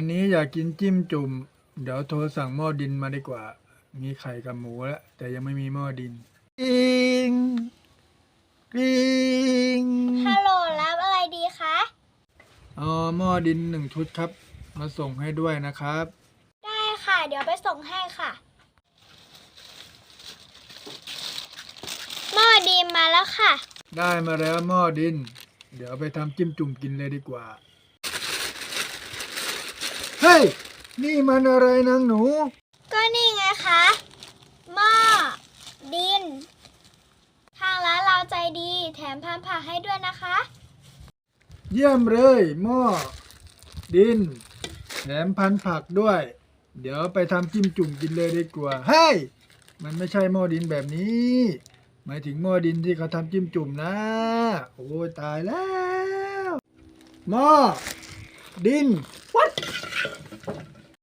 วันนี้อยากกินจิ้มจุ่ม เดี๋ยวโทรสั่งหม้อดินมาดีกว่า มีไข่กับหมูแล้วแต่ยังไม่มีหม้อดินกริงกริงฮัลโหลรับอะไรดีคะเอาหม้อดินหนึ่งชุดครับ มาส่งให้ด้วยนะครับ ได้ค่ะ เดี๋ยวไปส่งให้ค่ะหม้อดีมมาแล้วค่ะ ได้มาแล้วหม้อดิน เดี๋ยวไปทำจิ้มจุ่มกินเลยดีกว่า เฮ้ย นี่มันอะไรนางหนู ก็นี่ไงคะหม้อดิน ทางร้านเราใจดีแถมพันผักให้ด้วยนะคะ เยี่ยมเลยหม้อดิน แถมพันผักด้วย เดี๋ยวไปทำจิ้มจุ่มกินเลยดีกว่าเฮ้ยมันไม่ใช่หม้อดินแบบนี้ หมายถึงหม้อดินที่เขาทำจิ้มจุ่มนะ โอ้ยตายแล้วหม้อดิน What?